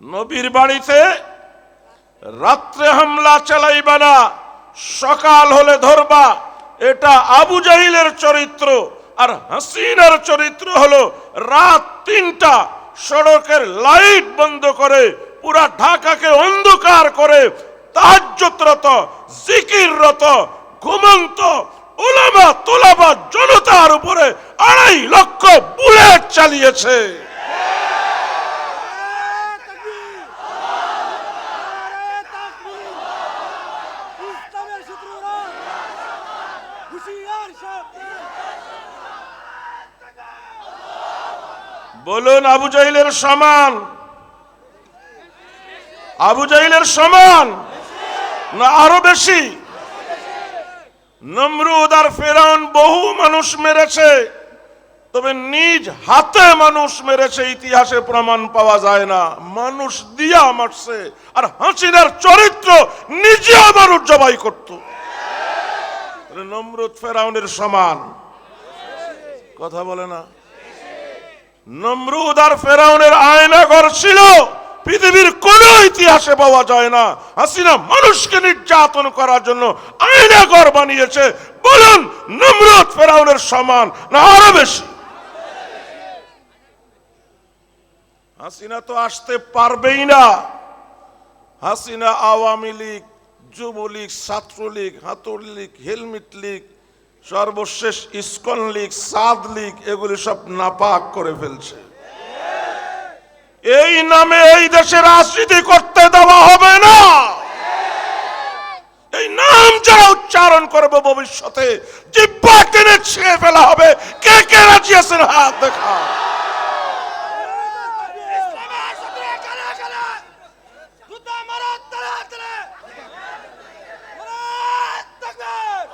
নবীর বাড়িতে রাত্রে হামলা চালাইবা না, সকাল হলে ধরবা। এটা আবু জাহিলের চরিত্র আর হাসিনার চরিত্র হলো রাত তিনটা, সড়কের লাইট বন্ধ করে, পুরা ঢাকাকে অন্ধকার করে তাহাজ্জতরত জিকিররত, ঘুমন্ত ওলামা তোলাবা জনতার উপরে আড়াই লক্ষ বুলেট চালিয়েছে ইসলামের শত্রুরা হুশিয়ার সাবধান বলুন আবু জাহিলের সমান। আবু জাহিলের সমান না আরও বেশি? নমরুদ আর ফেরাউন বহু মানুষ মেরেছে, তবে নিজ হাতে মানুষ মেরেছে, ইতিহাসে প্রমাণ পাওয়া যায় না। মানুষ দিয়া মারছে, আর হাসিনার চরিত্র নিজে আবার জবাই করত। নমরুদ ফেরাউনের সমান। কথা বলে না? নমরুদ আর ফেরাউনের আয়নাঘর ছিল। পৃথিবীর কোন ইতিহাসে পাওয়া যায় না। হাসিনা মানুষকে নির্যাতন করার জন্য আয়নাঘর বানিয়েছে। বলুন, নমরুদ ফেরাউনের সমান না আরও বেশি? হাসিনা তো আসতে পারবেই না। হাসিনা আওয়ামী লীগ, যুবলীগ, ছাত্রলীগ হাতুর লীগ হেলমেট লীগ সর্বশেষ ইস্কন লীগ, সাদ লীগ, এগুলি সব নাপাক করে ফেলছে। এই নামে এই দেশে রাজনীতি করতে দেওয়া হবে না। এই নাম যারা উচ্চারণ করবে ভবিষ্যতে, জিব্বা টেনে ছিঁড়ে ফেলা হবে। কে কে রাজি আছেন? হাত দেখা ইসলামের শত্রুরা কানে কানে জুতা মারো তলে তলে নারায়ে তাকবীর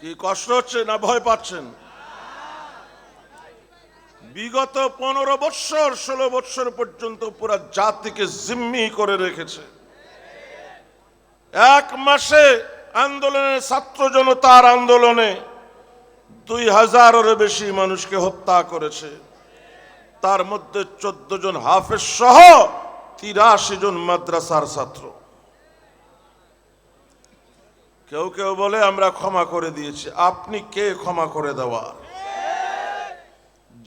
কি কষ্ট হচ্ছে না ভয় পাচ্ছেন? বিগত পনেরো বৎসর ষোলো বৎসর পর্যন্ত পুরো জাতিকে জিম্মি করে রেখেছে। এক মাসে আন্দোলনে ছাত্র জনতার আন্দোলনে দুই হাজারেরও বেশি মানুষকে হত্যা করেছে। তার মধ্যে চোদ্দ জন হাফেজ সহ তিরাশি জন মাদ্রাসার ছাত্র। কেউ কেউ বলে, আমরা ক্ষমা করে দিয়েছি। আপনি কে ক্ষমা করে দেওয়া?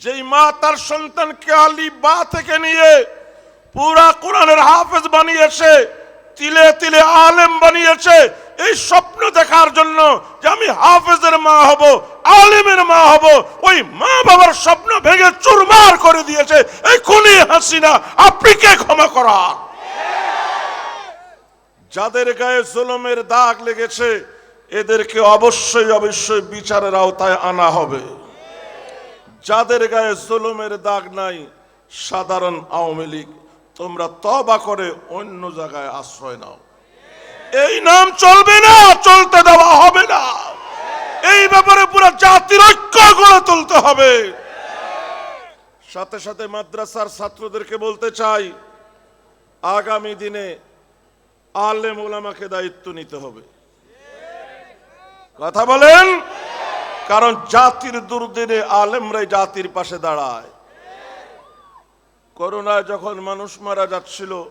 যেই মা তার সন্তানকে আলী বা থেকে নিয়ে পুরা কোরআনের হাফেজ বানিয়েছে, তিলে তিলে আলেম বানিয়েছে, এই স্বপ্ন দেখার জন্য যে আমি হাফেজের মা হব, আলেমের মা হব, ওই মা বাবার স্বপ্ন ভেঙে চুরমার করে দিয়েছে এই খুনি হাসিনা, আপনি কে ক্ষমা করার? যাদের গায়ে জুলুমের দাগ লেগেছে, এদেরকে অবশ্যই অবশ্যই বিচারের আওতায় আনা হবে। যাদের গায়ে জুলুমের দাগ নাই, সাধারণ আওয়ামী লীগ, তোমরা তবা করে অন্য জায়গায় আশ্রয় নাও। এই নাম চলবে না, চলতে দেওয়া হবে না। এই ব্যাপারে পুরো জাতির ঐক্য গড়ে তুলতে হবে। সাথে সাথে মাদ্রাসার ছাত্রদেরকে বলতে চাই, আগামী দিনে আলেম ওলামাকে দায়িত্ব নিতে হবে। কথা বলেন? কারণ জাতির দুর্দিনে আলেমরাই জাতির পাশে দাঁড়ায়। করোনায় যখন মানুষ মারা যাচ্ছিল,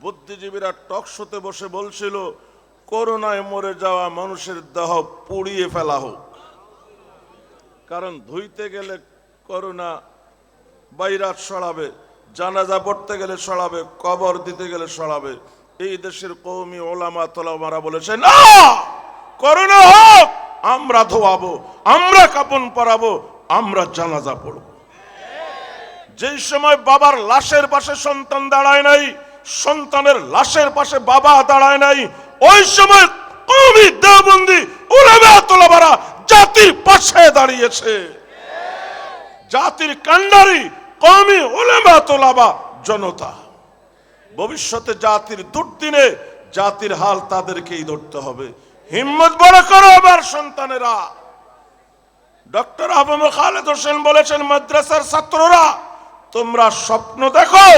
বুদ্ধিজীবীরা টকশোতে বসে বলছিল, করোনায় মরে যাওয়া মানুষের দেহ পুড়িয়ে ফেলা হোক। কারণ ধুইতে গেলে করোনা বাইরাত সরাবে জানাজা পড়তে গেলে সরাবে কবর দিতে গেলে সরাবে এই দেশের কৌমি ওলামা তোলামারা বলেছে, না! করোনা হোক, আমরা ধোয়াবো, আমরা কাপন পরাবো, আমরা জানাজা পড়ব। যেই সময় বাবার লাশের পাশে সন্তান দাঁড়ায় নাই, সন্তানের লাশের পাশে বাবা দাঁড়ায় নাই, ওই সময় জাতির পাশে দাঁড়িয়েছে। জাতির কান্ডারি কমি ওলেমা তোলাবা জনতা। ভবিষ্যতে জাতির দুর্দিনে জাতির হাল তাদেরকেই ধরতে হবে। হিম্মত বড় করো আমার সন্তানেরা। ডক্টর আবু খালেদ হোসেন বলেছেন, মাদ্রাসার ছাত্ররা, তোমরা স্বপ্ন দেখো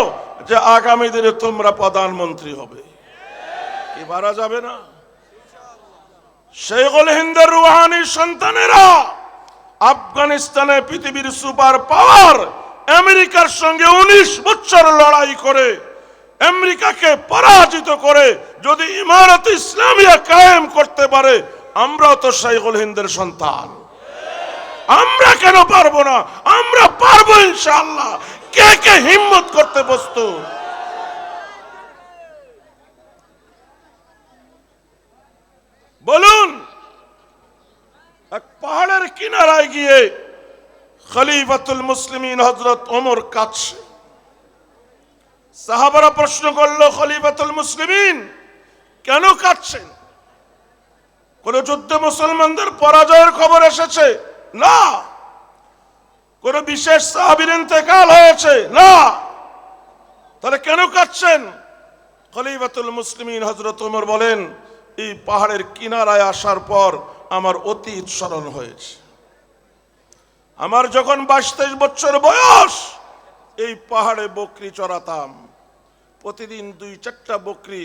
যে আগামী দিনে তোমরা প্রধানমন্ত্রী হবে। মারা যাবে না? শেখুল হিন্দের রুহানি সন্তানেরা, আফগানিস্তানে পৃথিবীর সুপার পাওয়ার, আমেরিকার সঙ্গে উনিশ বছর লড়াই করে আমেরিকাকে পরাজিত করে যদি ইমারত ইসলামিয়া কায়েম করতে পারে, আমরাও তো শাইখুল হিন্দের সন্তান। আমরা কেন পারব না? আমরা পারব ইনশাআল্লাহ। কে কে হিম্মত করতে প্রস্তুত? বলুন, এক পাহাড়ের কিনারায় গিয়ে খলিফাতুল মুসলিমিন হজরত ওমর কাছে সাহাবারা প্রশ্ন করল, খলিফাতুল মুসলিমিন, কেন কাঁদছেন? কোন যুদ্ধে মুসলমানদের পরাজয়ের খবর এসেছে? না। কোন বিশেষ সাহাবীর ইন্তেকাল হয়েছে? না। তাহলে কেন কাঁদছেন? খলিফাতুল মুসলিমিন হজরত উমর বলেন, এই পাহাড়ের কিনারায় আসার পর আমার অতীত স্মরণ হয়েছে। আমার যখন বাইশ তেইশ বছর বয়স, এই পাহাড়ে বকরি চড়াতাম। প্রতিদিন দুই চারটা বকরি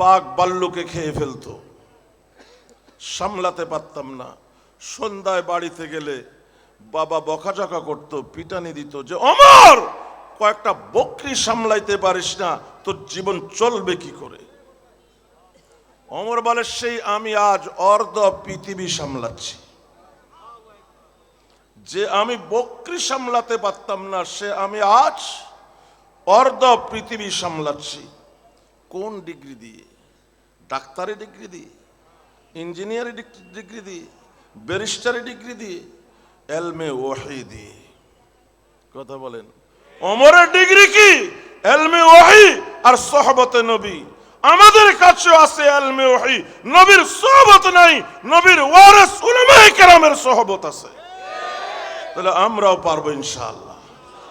বাঘ বাল্লুকে খেয়ে ফেলতো। সামলাতে পারতাম না। সন্ধ্যায় বাড়িতে গেলে বাবা বকাঝকা করতো, পিটানি দিত যে, অমর, কয়েকটা বকরি সামলাইতে পারিস না, তোর জীবন চলবে কি করে? অমর বলে, সেই আমি আজ অর্ধ পৃথিবী সামলাচ্ছি। যে আমি বকরি সামলাতে পারতাম না, সে আমি আজ অর্ধ পৃথিবী সামলাচ্ছি। কোন ডিগ্রি দিয়ে? ডাক্তারি ডিগ্রি দিয়ে? ইঞ্জিনিয়ারিং ডিগ্রি দিয়ে? ব্যারিস্টারি ডিগ্রি দিয়ে? এলমে ওয়াহি দিয়ে। কথা বলেন। ওমরের ডিগ্রি কি? এলমে ওয়াহি আর সহবতে নবী। আমাদের কাছেও আছে এলমে ওয়াহি। নবীর সহবত নাই, নবীর ওয়ারিস উলামায়ে কেরামের সহবত আছে। তাহলে আমরাও পারব ইনশাআল্লাহ।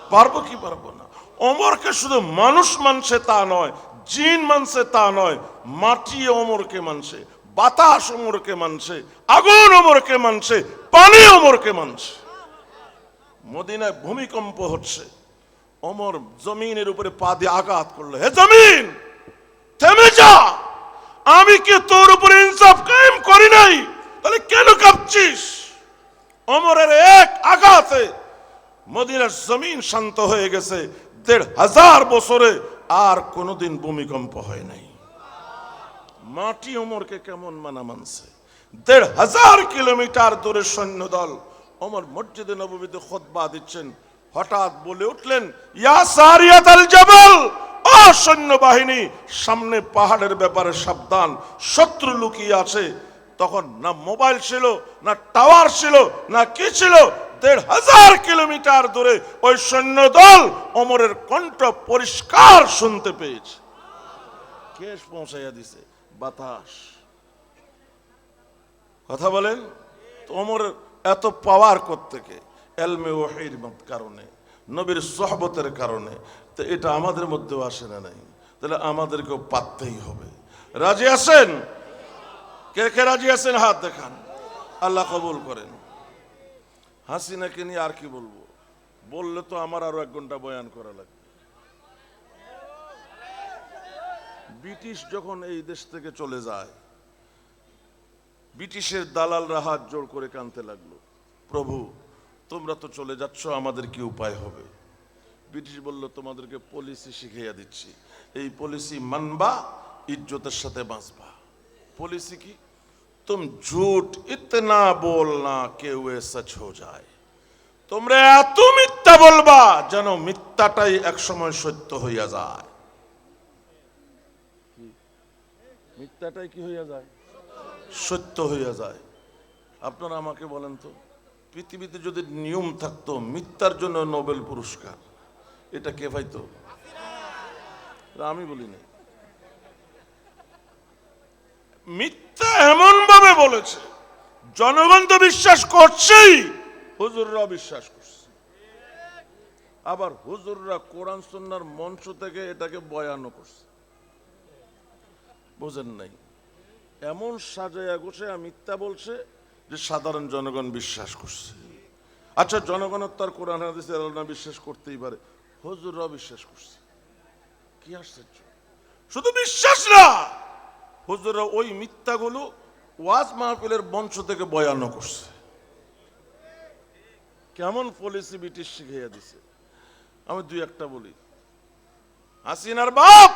পারব কি পারব না? ওমরকে শুধু মানুষ মানছে তা নয়, জিন মানছে তা নয়, মাটি অমরকে মানছে, বাতাস অমরকে মানছে, আগুন অমরকে মানছে, পানি অমরকে মানছে। মদিনায় ভূমিকম্প হচ্ছে, অমর জমিনের উপরে পা দিয়ে আঘাত করল। হে জমিন, থেমে যা। আমি কি তোর উপরে ইনসাফ কায়েম করি নাই? তাহলে কেন কাঁপছিস? অমরের এক আঘাতে মদিনার জমিন শান্ত হয়ে গেছে দেড় হাজার বছরে আর কোনোদিন ভূমিকম্প হয় নাই। মাটি ওমরকে কেমন মানা মানছে? দেড় হাজার কিলোমিটার দূরে সৈন্য দল ওমর মসজিদে নবমীতে খোদবা দিচ্ছেন। হঠাৎ বলে উঠলেন, ইয়া সারিয়াত জাবাল, ও সৈন্য বাহিনী সামনে পাহাড়ের ব্যাপারে সাবধান, শত্রু লুকিয়ে আছে। তখন না মোবাইল ছিল, না টাওয়ার ছিল, না কি ছিল দেড় হাজার কিলোমিটার দূরে ওই সৈন্য দল ওমরের কণ্ঠ পরিষ্কার শুনতে পেয়েছে। কে পৌঁছাইয়া দিছে, বাতাস। কথা বলেন, তো ওমর এত পাওয়ার থেকে এলমে ওহির কারণে, নবীর সহবতের কারণে। তো এটা আমাদের মধ্যেও আসে না নাই? তাহলে আমাদেরকেও পাততেই হবে। রাজি আছেন? কে কে রাজি আছেন? হাত দেখান। আল্লাহ কবুল করেন। হাসিনাকে নিয়ে আর কি বলব? বললে তো আমার আরও এক ঘণ্টা বয়ান করা লাগবে। ব্রিটিশ যখন এই দেশ থেকে চলে যায়, ব্রিটিশের দালালরা হাত জোর করে কানতে লাগল, প্রভু, তোমরা তো চলে যাচ্ছ, আমাদের কি উপায় হবে? ব্রিটিশ বলল, তোমাদেরকে পলিসি শিখাইয়া দিচ্ছি। এই পলিসি মানবা, ইজ্জতের সাথে বাঁচবা। পলিসি কি? তুম ঝুট ইতনা বলনা কেউ এ সচ হো যায় তোমরা এত মিথ্যা বলবা যেন মিথ্যাটাই একসময় সত্য হইয়া যায় মিথ্যাটাই কি হইয়া যায় সত্য হইয়া যায় আপনারা আমাকে বলেন তো পৃথিবীতে যদি নিয়ম থাকতো মিথ্যার জন্য নোবেল পুরস্কার এটা কে পাইতো আমি বলি নাই মিথ্যা এমন বলেছে, জনগণ তো বিশ্বাস করছেই হুজুররা বিশ্বাস করছে। আবার হুজুররা কোরআন সন্ন্যার মঞ্চ থেকে এটাকে বয়ানও করছে। বোঝেন নাই? এমন সাজায়া গোছায়া মিথ্যা বলছে যে সাধারণ জনগণ বিশ্বাস করছে। আচ্ছা জনগণের তার কোরআন হাদিসের আলোচনা বিশ্বাস করতেই পারে। হুজুররা বিশ্বাস করছে। কি আশ্চর্য। শুধু বিশ্বাস না, হুজুররা ওই মিথ্যাগুলো ওয়াজ মাহফিলের বংশ থেকে বয়ানও করছে। কেমন পলিসি ব্রিটিশ শিখাইয়া দিছে? আমি দুই একটা বলি। হাসিনার বাপ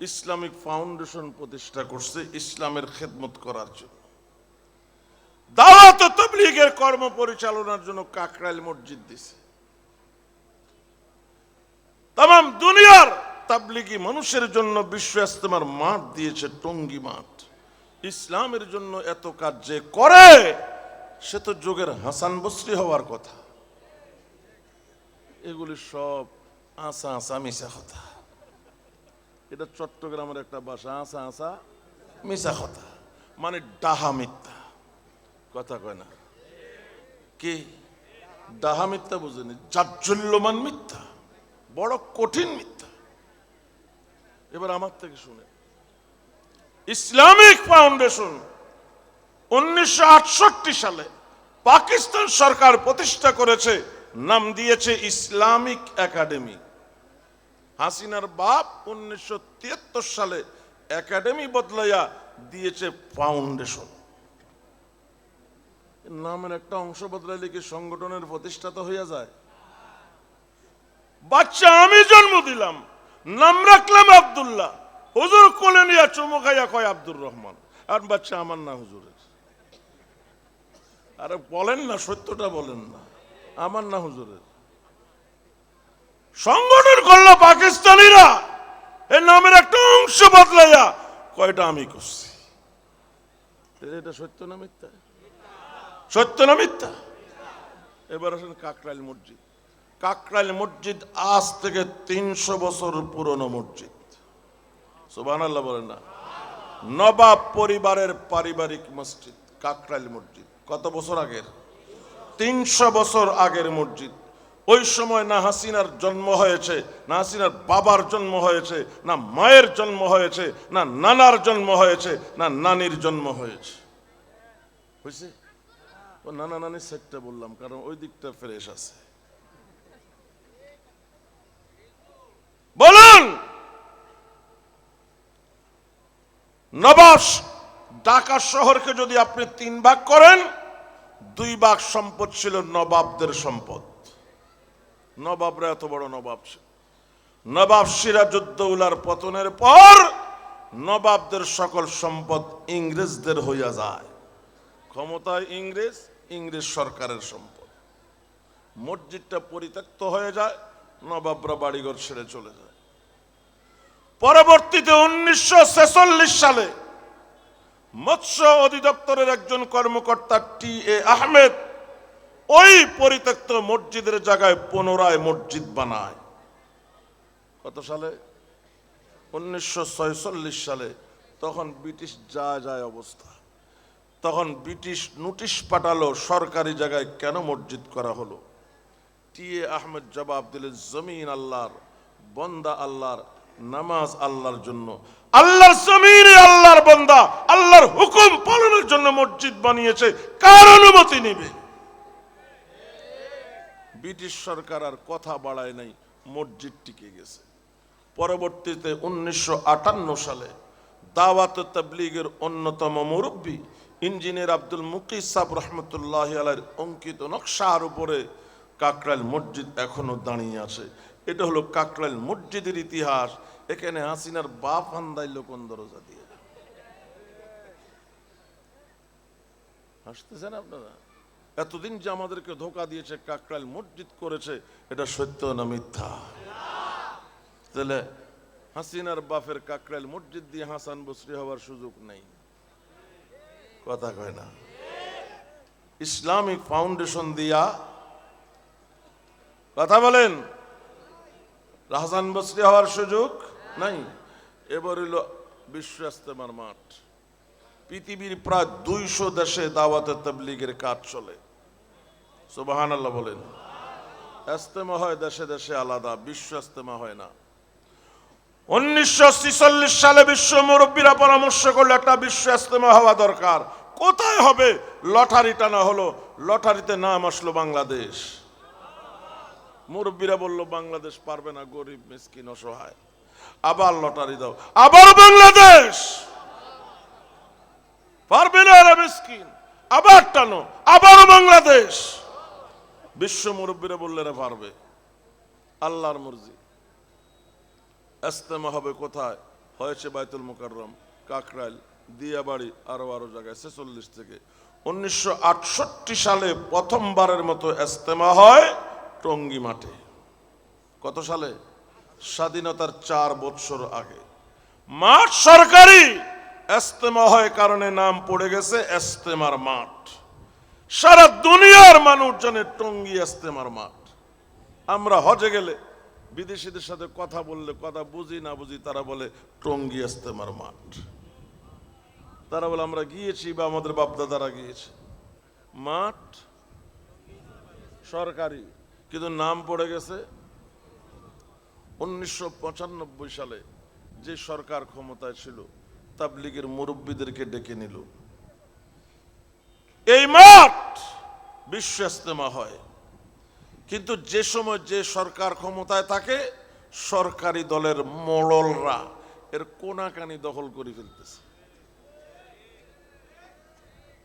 ইসলামিক ফাউন্ডেশন প্রতিষ্ঠা করছে ইসলামের খেদমত করার জন্য। দাওয়াত তবলিগের কর্ম পরিচালনার জন্য কাকরাইল মসজিদ দিছে। তাম দুনিয়ার তাবলিগি মানুষের জন্য বিশ্ব ইস্তেমার মাঠ দিয়েছে টঙ্গি মাঠ। ইসলামের জন্য এত কাজ যে করে, সে তো যুগের হাসান বসরি হওয়ার কথা। এগুলি সব আশা আশা মিশা কথা। এটা চট্টগ্রামের একটা ভাষা আশা আশা মিশা কথা। মানে ডাহা মিথ্যা। কথা কয় না। কি? ডাহা মিথ্যা বুঝেনি। জাজ্জল্যমান মিথ্যা। বড় কঠিন মিথ্যা। এবার আমার থেকে শুনে। ইসলামিক ফাউন্ডেশন উনিশশো আটষট্টি সালে পাকিস্তান সরকার প্রতিষ্ঠা করেছে, নাম দিয়েছে ইসলামিক একাডেমি। হাসিনার বাপ উনিশশো সালে একাডেমি বদলাইয়া দিয়েছে ফাউন্ডেশন। নামের একটা অংশ বদলাইলে কি সংগঠনের প্রতিষ্ঠাতা হইয়া যায়? বাচ্চা আমি জন্ম দিলাম, নাম রাখলাম আব্দুল্লাহ। হুজুর কোলে নিয়ে চুমু খাইয়া কয়, আব্দুর রহমান। আর বাচ্চা, আমার না হুজুরের। আরে বলেন না, সত্যটা বলেন না। আমার না হুজুরের। সংগঠন করল পাকিস্তানিরা। এর নামের একটা অংশ বদলাইয়া কয়টা আমি করছি? এটা সত্য না মিথ্যা? সত্য না মিথ্যা? এবার আসেন কাকরাইল মসজিদ। কাকরাইল মসজিদ আজ থেকে তিনশো বছর পুরনো মসজিদ। না। নবাব পরিবারের পারিবারিক মসজিদ, কাকরাইল মসজিদ। কত বছর আগের? তিনশো বছর আগের মসজিদ। ওই সময় না হাসিনার জন্ম হয়েছে, না হাসিনার বাবার জন্ম হয়েছে, না মায়ের জন্ম হয়েছে, না নানার জন্ম হয়েছে, না নানির জন্ম হয়েছে। হয়েছে? ও নানা নানির সেটটা বললাম, কারণ ওই দিকটা ফ্রেশ আছে। বলুন! নবাব ঢাকা শহরকে যদি আপনি তিন ভাগ করেন, দুই ভাগ সম্পদ ছিল নবাবদের সম্পদ। নবাবরা এত বড় নবাব ছিল। নবাব সিরাজউদ্দৌলার পতনের পর নবাবদের সকল সম্পদ ইংরেজদের হইয়া যায়। ক্ষমতায় ইংরেজ ইংরেজ সরকারের সম্পদ। মসজিদটা পরিত্যক্ত হয়ে যায়, নবাবরা বাড়িঘর ছেড়ে চলে যায়। পরবর্তীতে উনিশশো ছেচল্লিশ সালে মৎস্য অধিদপ্তরের একজন কর্মকর্তা টি এ আহমেদ ওই পরিত্যক্ত মসজিদের জায়গায় পুনরায় মসজিদ বানায়। কত সালে? উনিশশো সালে। তখন ব্রিটিশ যা যায় অবস্থা। তখন ব্রিটিশ নোটিশ পাঠালো সরকারি জায়গায় কেন মসজিদ করা হলো। টি এ আহমেদ জবাব দিলে জমিন আল্লাহর, বন্দা আল্লাহর নামাজ আল্লাহর জন্য। আল্লাহর জমিনে আল্লাহর বন্দা। আল্লাহর হুকুম পালনের জন্য মসজিদ বানিয়েছে। কার অনুমতি নেবে? ব্রিটিশ সরকার আর কথা বাড়ায় নাই, মসজিদ টিকে গেছে। পরবর্তীতে উনিশশো আটান্ন সালে দাওয়াত তবলিগের অন্যতম মুরব্বী ইঞ্জিনিয়ার আব্দুল মুকিস সাহ রহমতুল্লাহ আলাইয়ের অঙ্কিত নকশার উপরে কাকরাইল মসজিদ এখনও দাঁড়িয়ে আছে। এটা হলো কাকরাইল মসজিদের ইতিহাস। এখানে হাসিনার বাপ হান্দাইল কোন দরজা দিয়ে। হাসতেছেন আপনারা? এতদিন যে আমাদেরকে ধোকা দিয়েছে, কাকরাইল মসজিদ করেছে, এটা সত্য না মিথ্যা? তাহলে হাসিনার বাপের কাকরাইল মসজিদ দিয়ে হাসান বসরি হওয়ার সুযোগ নেই। কথা কয় না। ইসলামিক ফাউন্ডেশন দিয়া কথা বলেন। হাসান বসরি হওয়ার সুযোগ নাই? এবার হইল বিশ্ব ইস্তেমার মাঠ। পৃথিবীর প্রায় দুইশো দেশে দাওয়াতে তবলিগের কাজ চলে। সুবাহান আল্লাহ বলেন। ইস্তেমা হয় দেশে দেশে আলাদা বিশ্ব ইস্তেমা হয় না। উনিশশো সালে বিশ্ব মুরব্বীরা পরামর্শ করল, একটা বিশ্ব ইস্তেমা হওয়া দরকার। কোথায় হবে? লটারি টানা হলো, লটারিতে নাম আসলো বাংলাদেশ। মুরব্বীরা বলল, বাংলাদেশ পারবে না, গরিব, মিসকিন, অসহায়। আবার লটারি দাও। আবার বাংলাদেশ! পারবে না এরা মিসকিন। আবার টানো। আবারও বাংলাদেশ! বিশ্ব মুরব্বীরা বললে, এরা পারবে। আল্লাহর মর্জি। এস্তেমা হবে কোথায়? হয়েছে বাইতুল মুকাররম, কাকরাইল, দিয়াবাড়ি, আরও আরও জায়গায়, ছেচল্লিশ থেকে। উনিশশো আটষট্টি সালে প্রথমবারের মতো এস্তেমা হয়। টঙ্গী মাঠে। কত সালে? স্বাধীনতার চার বৎসর আগে। মাঠ সরকারি! এস্তেমা হয় কারণে নাম পড়ে গেছে এস্তেমার মাঠ। সারা দুনিয়ার মানুষ জানে টঙ্গী এস্তেমার মাঠ। আমরা হজে গেলে বিদেশিদের সাথে কথা বললে, কথা বুঝি না বুঝি তারা বলে টঙ্গী এস্তেমার মাঠ। তারা বলে, আমরা গিয়েছি বা আমাদের বাপদাদারা গিয়েছে। মাঠ সরকারি। কিন্তু নাম পড়ে গেছে উনিশশো সালে যে সরকার ক্ষমতায় ছিল, তাবলিগের মুরব্বীদেরকে ডেকে নিল। এই মাঠ বিশ্ব ইস্তেমা হয়। কিন্তু যে সময় যে সরকার ক্ষমতায় থাকে, সরকারি দলের মোড়লরা এর কোনাকানি দখল করে ফেলতেছে।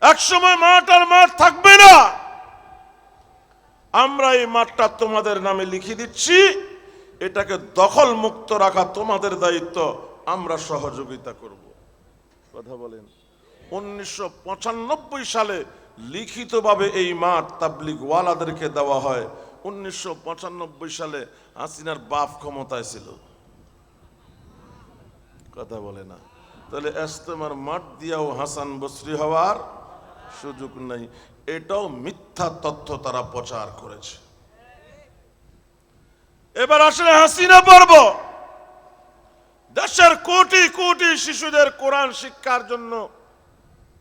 এক সময় মাঠ আর মাঠ থাকবে না। আমরা এই মাঠটা তোমাদের নামে লিখে দিচ্ছি। এটাকে দখল মুক্ত রাখা তোমাদের দায়িত্ব। আমরা সহযোগিতা করব। কথা বলেন। উনিশশো পঁচানব্বই সালে লিখিতভাবে এই মাঠ তাবলিগ ওয়ালাদেরকে দেওয়া হয়। উনিশশো পঁচানব্বই সালে হাসিনার বাপ ক্ষমতায় ছিল। কথা বলে না। তাহলে এস্তেমার মাঠ দিয়াও হাসান বসরি হওয়ার সুযোগ নাই। এটাও মিথ্যা তথ্য তারা প্রচার করেছে। এবার আসলে হাসিনা পর্ব। দেশের কোটি কোটি শিশুদের কোরআন শিক্ষার জন্য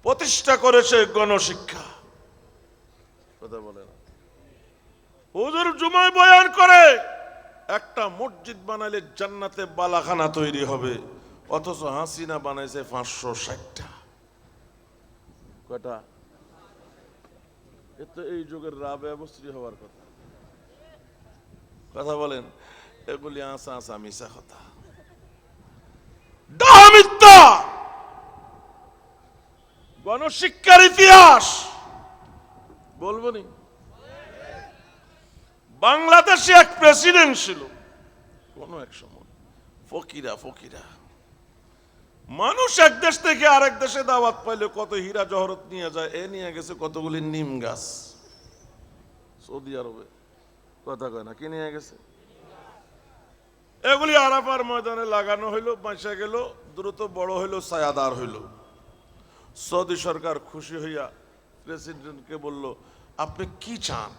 প্রতিষ্ঠা করেছে গণশিক্ষা। কথা বলে হুজুর জুমায় বয়ান করে, একটা মসজিদ বানাইলে জান্নাতে বালাখানা তৈরি হবে, অথচ হাসিনা বানাইছে পাঁচশো ষাটটা। কটা এ তো এই যুগের রাবে অবস্থি হওয়ার কথা। কথা বলেন, এগুলি আসা আসা মিশা কথা। গণশিক্ষার ইতিহাস! বলব নি? বাংলাদেশে এক প্রেসিডেন্ট ছিল, কোন এক সময়। ফকিরা ফকিরা। মানুষ এক দেশ থেকে আরেক দেশে দাওয়াত পাইলে কত হীরা জহরত নিয়ে যায়, এ নিয়ে গেছে কতগুলি নিম গাছ। সৌদি আরবে। কথা কয় না, কি নিয়ে গেছে? এগুলি আরাফার ময়দানে লাগানো হইল বাঁচা গেল, দ্রুত বড় হইল, ছায়াদার হইল। সৌদি সরকার খুশি হইয়া প্রেসিডেন্টকে বলল, আপনি কি চান?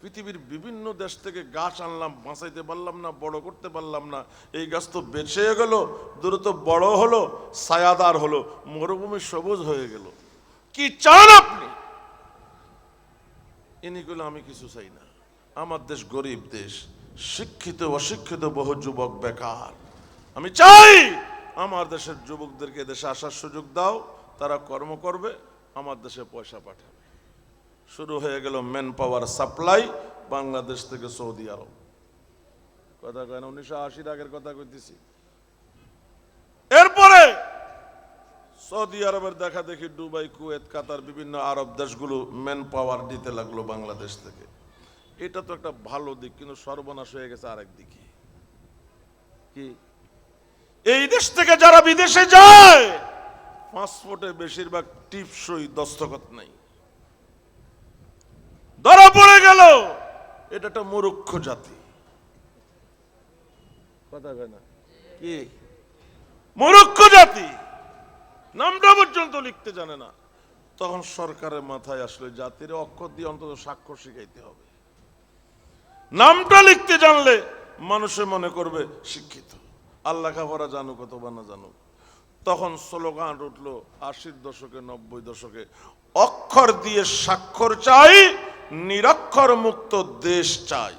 পৃথিবীর বিভিন্ন দেশ থেকে গাছ আনলাম, বাঁচাইতে পারলাম না, বড় করতে পারলাম না। এই গাছ তো বেঁচে গেল দ্রুত বড় হলো, ছায়াদার হলো, মরুভূমি সবুজ হয়ে গেল। কি চান আপনি? ইনি গুলো আমি কিছু চাই না। আমার দেশ গরিব দেশ, শিক্ষিত, অশিক্ষিত বহু যুবক বেকার। আমি চাই আমার দেশের যুবকদেরকে দেশে আসার সুযোগ দাও, তারা কর্ম করবে, আমার দেশে পয়সা পাঠাবে। শুরু হয়ে গেল ম্যান পাওয়ার সাপ্লাই বাংলাদেশ থেকে সৌদি আরব। কথা কয় না, উনিশশো আশির আগের কথা কইতেছি। এরপরে সৌদি আরবের দেখা দেখি দুবাই, কুয়েত, কাতার, বিভিন্ন আরব দেশগুলো ম্যান পাওয়ার দিতে লাগল বাংলাদেশ থেকে। এটা তো একটা ভালো দিক, কিন্তু সর্বনাশ হয়ে গেছে আরেক দিকে। কি? এই দেশ থেকে যারা বিদেশে যায় পাসপোর্টে বেশিরভাগ টিপসই দস্তখত নাই। ধরা পড়ে গেল। এটা একটা মূর্খ জাতি। কথা না? কি? মূর্খ জাতি। নামটা পর্যন্ত লিখতে জানে না। তখন সরকারের মাথায় আসলে, জাতির অক্ষর দিয়ে অন্তত স্বাক্ষর শিখাইতে হবে। নামটা লিখতে জানলে মানুষে মনে করবে শিক্ষিত। আল্লাহ খাবারা জানুক অথবা না জানুক। তখন স্লোগান উঠল, আশির দশকে, নব্বই দশকে, অক্ষর দিয়ে স্বাক্ষর চাই নিরক্ষর মুক্ত দেশ চাই।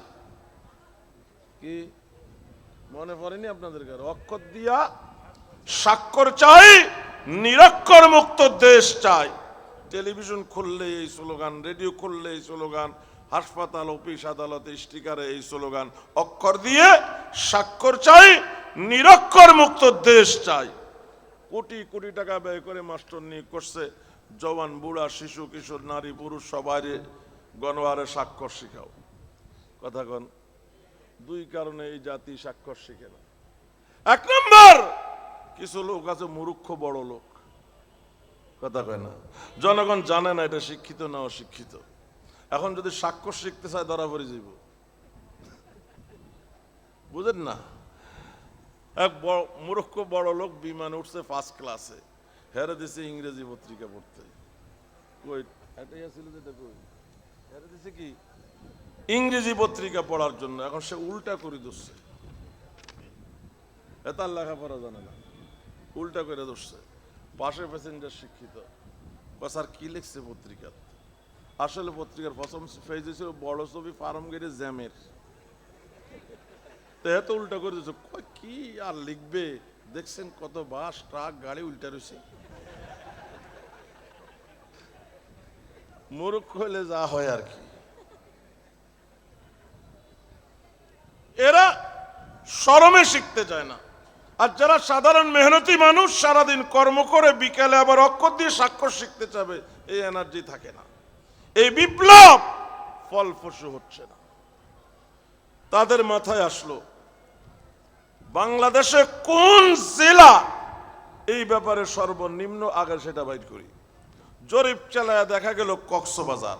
কি? মনে পড়েনি আপনাদের কাছে অক্ষর দিয়া স্বাক্ষর চাই নিরক্ষর মুক্ত দেশ চাই। টেলিভিশন খুললে এই স্লোগান রেডিও খুললে এই স্লোগান হাসপাতাল অফিস আদালতে স্টিকারে এই স্লোগান। অক্ষর দিয়ে স্বাক্ষর চাই নিরক্ষর মুক্ত দেশ চাই। কোটি কোটি টাকা ব্যয় করে মাস্টার নিয়োগ করছে। জওয়ান বুড়া শিশু কিশোর নারী পুরুষ সবাই গণহারে স্বাক্ষর শিখাও। কথা কন, দুই কারণে এই জাতি স্বাক্ষর শিখে না। এক নম্বর, কিছু লোক আছে মূর্খ, বড় লোক। কথা কয় না, জনগণ জানে না এটা শিক্ষিত না অশিক্ষিত। এখন যদি স্বাক্ষর শিখতে চায়, ধরা পড়ে যাইব। বুঝেন না, এক মূর্খ, বড় লোক বিমানে উঠছে ফার্স্ট ক্লাসে হেরে দিছে ইংরেজি পত্রিকা পড়তে। কই, এটাই আছিল যেটা কই? ইংরেজি পত্রিকা পড়ার জন্য। এখন সে উল্টা করে দিচ্ছে এ তার লেখাপড়া জানে না। উল্টা করে ধরছে। পাশে প্যাসেঞ্জার শিক্ষিত। স্যার, কি লিখছে পত্রিকা? আসলে পত্রিকার প্রথম পেজে ছিল, বড় ছবি ফার্ম গেটে জ্যামের। তো এত উল্টা করে দিচ্ছে কি আর লিখবে? দেখছেন কত বাস, ট্রাক, গাড়ি উল্টা রয়েছে মূর্খ হলে যা হয় আর কি। এরা শরমে শিখতে চায় না। আর যারা সাধারণ মেহনতি মানুষ, সারাদিন কর্ম করে বিকালে আবার অক্ষর দিয়ে স্বাক্ষর শিখতে চাবে এই এনার্জি থাকে না। এই বিপ্লব ফলপ্রসূ হচ্ছে না। তাদের মাথায় আসলো, বাংলাদেশে কোন জেলা এই ব্যাপারে সর্বনিম্ন আগে সেটা বাইর করি? জরিপ চালায় দেখা গেল কক্সবাজার।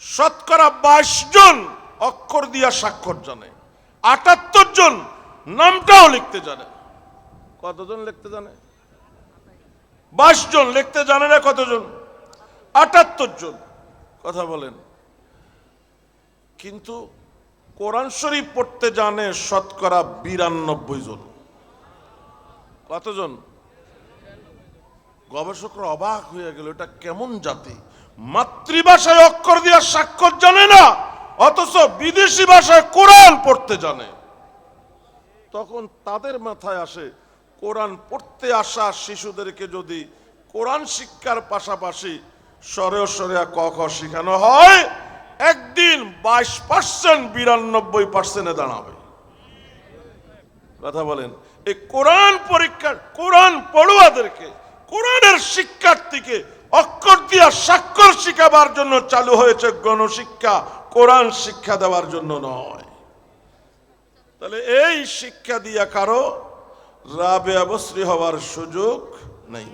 শতকরা বাইশ জন অক্ষর দিয়া স্বাক্ষর জানে, আটাত্তর জন নামটাও লিখতে জানে। কতজন লিখতে জানে? বাইশ জন লিখতে জানে না কতজন? আটাত্তর জন। কথা বলেন। কিন্তু কোরআন শরীফ পড়তে জানে শতকরা বিরানব্বই জন। কতজন? গবেষকরা অবাক হয়ে গেল, এটা কেমন জাতি? মাতৃভাষায় অক্ষর দিয়া স্বাক্ষর জানে না, অথচ বিদেশি ভাষায় কোরআন পড়তে জানে। তখন তাদের মাথায় আসে, কোরআন পড়তে আসা শিশুদেরকে যদি কোরআন শিক্ষার পাশাপাশি সরে সরে ক, খ শেখানো হয়, একদিন বাইশ পার্সেন্ট বিরানব্বই পার্সেন্টে দাঁড়াবে। কথা বলেন, এই কোরআন পরীক্ষার, কোরআন পড়ুয়াদেরকে কোরআনের শিক্ষার্থীকে অক্ষর দিয়া স্বাক্ষর শিখাবার জন্য চালু হয়েছে গণশিক্ষা। কোরআন শিক্ষা দেওয়ার জন্য নয়। তাহলে এই শিক্ষা দিয়া কারও রাবে অবশ্রী হওয়ার সুযোগ নেই।